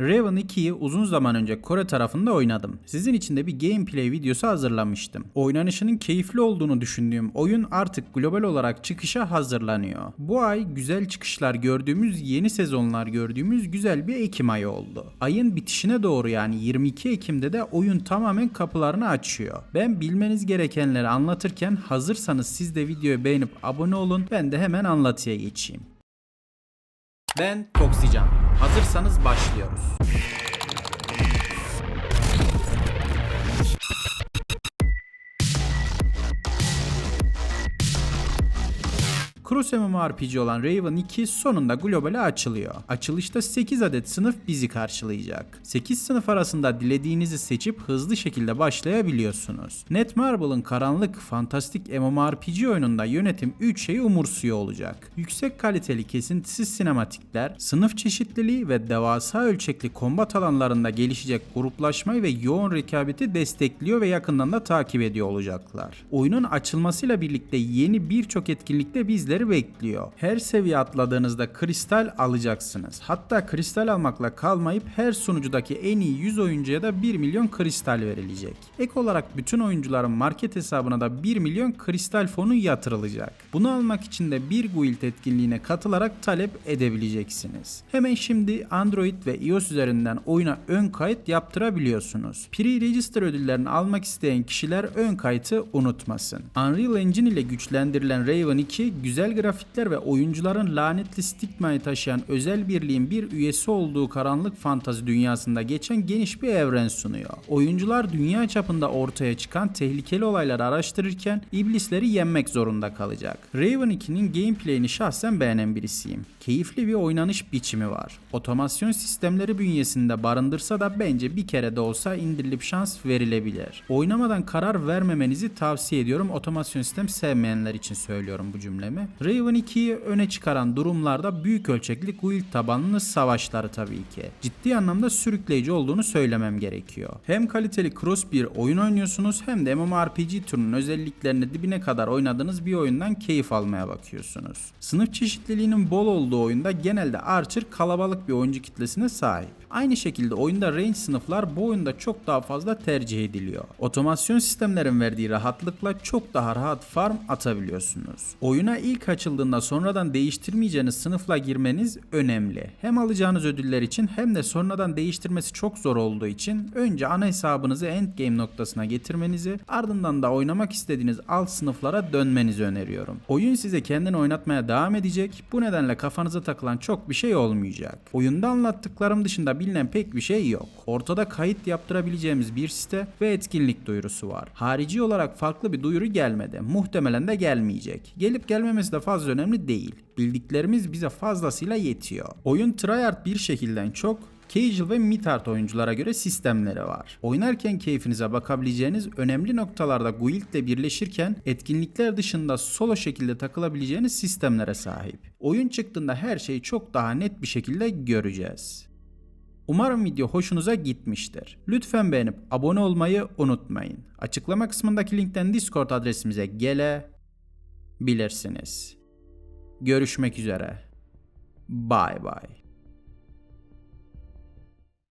Raven 2'yi uzun zaman önce Kore tarafında oynadım. Sizin için de bir gameplay videosu hazırlamıştım. Oynanışının keyifli olduğunu düşündüğüm oyun artık global olarak çıkışa hazırlanıyor. Bu ay güzel çıkışlar gördüğümüz, yeni sezonlar gördüğümüz güzel bir Ekim ayı oldu. Ayın bitişine doğru yani 22 Ekim'de de oyun tamamen kapılarını açıyor. Ben bilmeniz gerekenleri anlatırken hazırsanız siz de videoyu beğenip abone olun. Ben de hemen anlatıya geçeyim. Ben Toksican. Hazırsanız başlıyoruz. Cross MMORPG olan Raven 2 sonunda globale açılıyor. Açılışta 8 adet sınıf bizi karşılayacak. 8 sınıf arasında dilediğinizi seçip hızlı şekilde başlayabiliyorsunuz. Netmarble'ın karanlık, fantastik MMORPG oyununda yönetim 3 şeyi umursuyor olacak. Yüksek kaliteli kesintisiz sinematikler, sınıf çeşitliliği ve devasa ölçekli kombat alanlarında gelişecek gruplaşmayı ve yoğun rekabeti destekliyor ve yakından da takip ediyor olacaklar. Oyunun açılmasıyla birlikte yeni birçok etkinlikte bizleri bekliyor. Her seviye atladığınızda kristal alacaksınız. Hatta kristal almakla kalmayıp her sunucudaki en iyi 100 oyuncuya da 1 milyon kristal verilecek. Ek olarak bütün oyuncuların market hesabına da 1 milyon kristal fonu yatırılacak. Bunu almak için de bir guild etkinliğine katılarak talep edebileceksiniz. Hemen şimdi Android ve iOS üzerinden oyuna ön kayıt yaptırabiliyorsunuz. Pre-register ödüllerini almak isteyen kişiler ön kayıtı unutmasın. Unreal Engine ile güçlendirilen Raven 2 güzel grafikler ve oyuncuların lanetli stigmayı taşıyan özel birliğin bir üyesi olduğu karanlık fantazi dünyasında geçen geniş bir evren sunuyor. Oyuncular dünya çapında ortaya çıkan tehlikeli olayları araştırırken iblisleri yenmek zorunda kalacak. Raven 2'nin gameplay'ini şahsen beğenen birisiyim. Keyifli bir oynanış biçimi var. Otomasyon sistemleri bünyesinde barındırsa da bence bir kere de olsa indirilip şans verilebilir. Oynamadan karar vermemenizi tavsiye ediyorum. Otomasyon sistem sevmeyenler için söylüyorum bu cümlemi. Raven 2'yi öne çıkaran durumlarda büyük ölçekli guild tabanlı savaşları tabii ki. Ciddi anlamda sürükleyici olduğunu söylemem gerekiyor. Hem kaliteli cross bir oyun oynuyorsunuz hem de MMORPG türünün özelliklerini dibine kadar oynadığınız bir oyundan keyif almaya bakıyorsunuz. Sınıf çeşitliliğinin bol olduğu oyunda genelde Archer kalabalık bir oyuncu kitlesine sahip. Aynı şekilde oyunda range sınıflar bu oyunda çok daha fazla tercih ediliyor. Otomasyon sistemlerin verdiği rahatlıkla çok daha rahat farm atabiliyorsunuz. Oyuna ilk açıldığında sonradan değiştirmeyeceğiniz sınıfla girmeniz önemli. Hem alacağınız ödüller için hem de sonradan değiştirmesi çok zor olduğu için önce ana hesabınızı endgame noktasına getirmenizi ardından da oynamak istediğiniz alt sınıflara dönmenizi öneriyorum. Oyun size kendini oynatmaya devam edecek. Bu nedenle kafanıza takılan çok bir şey olmayacak. Oyunda anlattıklarım dışında bilinen pek bir şey yok. Ortada kayıt yaptırabileceğimiz bir site ve etkinlik duyurusu var. Harici olarak farklı bir duyuru gelmedi. Muhtemelen de gelmeyecek. Gelip gelmemesi de fazla önemli değil. Bildiklerimiz bize fazlasıyla yetiyor. Oyun tryhard bir şekilden çok Casual ve mid-hard oyunculara göre sistemleri var. Oynarken keyfinize bakabileceğiniz önemli noktalarda guild ile birleşirken etkinlikler dışında solo şekilde takılabileceğiniz sistemlere sahip. Oyun çıktığında her şeyi çok daha net bir şekilde göreceğiz. Umarım video hoşunuza gitmiştir. Lütfen beğenip abone olmayı unutmayın. Açıklama kısmındaki linkten Discord adresimize gelebilirsiniz. Görüşmek üzere. Bye bye.